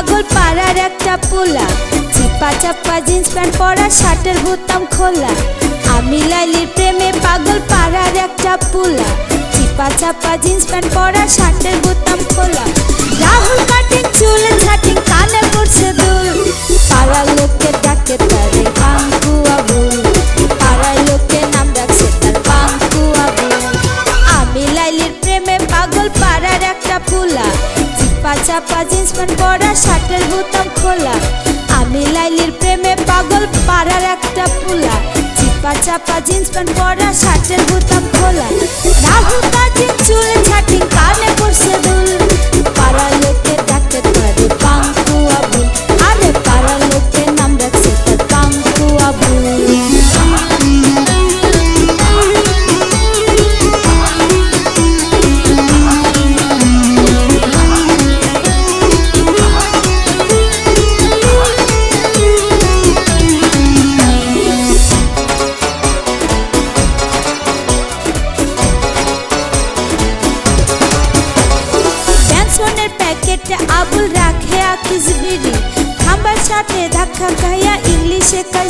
একটা পোলা। চিপা চাপা জিন্স প্যান্ট পরা, শার্টের বোতাম খোলা। আমি লাইলির প্রেমে পাগল পাড়ার একটা পোলা। চিপা চাপা জিন্স প্যান্ট পরা, শার্টের বোতাম খোলা। রাহুল কাটিং চুল ঝাটিং কানে পড়ছে চিপা জিন্স প্যান্ট পরা, শার্টের বোতাম খোলা। আমি লাইলির প্রেমে পাগল, পাড়ার একটা পুলা। চিপা চাপা জিন্স প্যান্ট পরা, শার্টের বোতাম খোলা। রাহুল কাটিং চুল, ছাটি কানে পড়ছে দুল।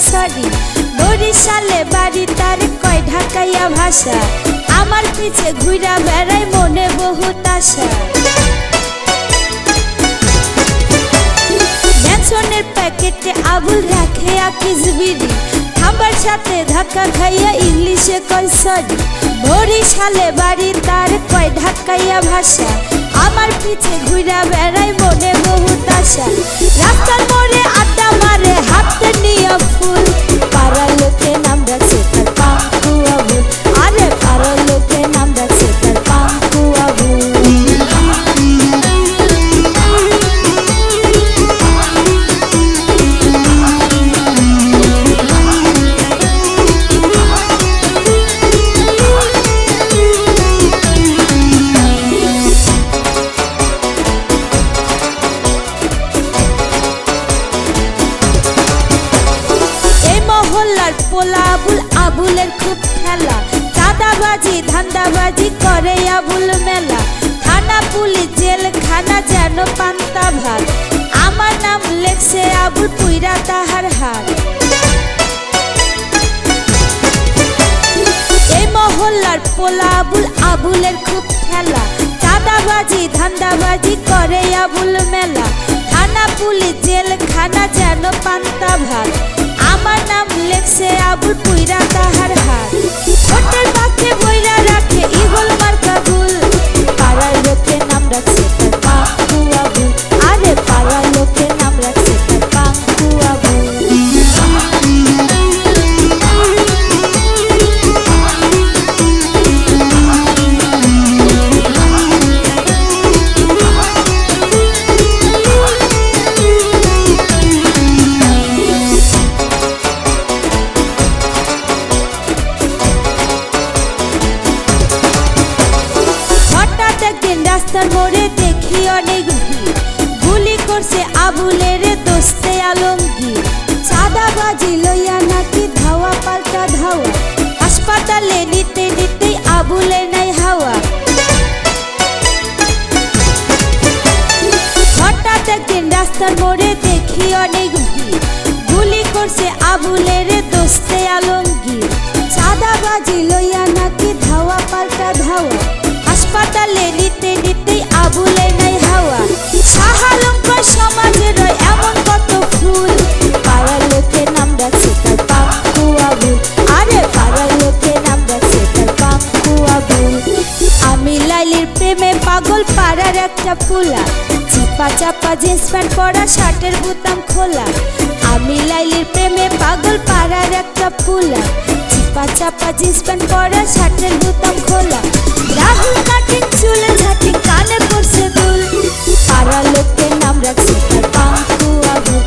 সরি। বরিশালে বাড়ি তার কয় ঢাকাইয়া ভাষা। আমার পিছে ঘুরা বেড়াই মনে বহুত আশা। প্যাকেটে আবুল রাখে খাবার সাথে ধাক্কা খাইয়া ইংলিশে কয় সরি। বরিশালে বাড়ি তার কয় ঢাকাইয়া ভাষা। আমার পিছে ঘুরা বেড়াই মনে বহুত আশা। রাস্তার মোড়ে আড্ডা মারে হাতে নিয়ে মহল্লার পোলা আবুল, আবুলের খুব খেলা। চাঁদাবাজি, ধান্দাবাজি করে আবুল মেলা। থানা পুলিশ জেল খানা যেন পান্তা ভাত। আমার নাম লেখছে আবুল, পুইরা তাহার হাত। এই মহল্লার পোলা আবুল, আবুলের খুব খেলা। চাঁদাবাজি, ধান্দাবাজি করে আবুল মেলা। থানা পুলিশ জেল খানা যেন পান্তা ভাত। লেখছে আবুল পুইরা তাহার অনেক ভিড়। গুলি করছে আবুলের দোস্তে আলমগীর। চাঁদাবাজি লইয়া নাকি ধাওয়া পাল্টা ধাওয়া। হাসপাতালে নিতে নিতেই আবুলের নাই হাওয়া। হঠাৎ একদিন রাস্তার মোড়ে দেখি অনেক গুলি করছে আবুলের দোস্তে আলমগীর। প্রেমে পাড়ার একটা ফুলা চিপা চাপা জিন্স প্যান্ট পরা, শার্টের বোতাম খোলা। আমি লাইলির প্রেমে পাগল পাড়ার একটা ফুলা চিপা চাপা জিন্স প্যান্ট পরা, শার্টের বোতাম খোলা। রাহুল কাটিং চুলে, ঝাঁটি কানে পড়ছে দুল। পাড়ার লোকের নাম রাখছে তার পাঙ্কু আবুল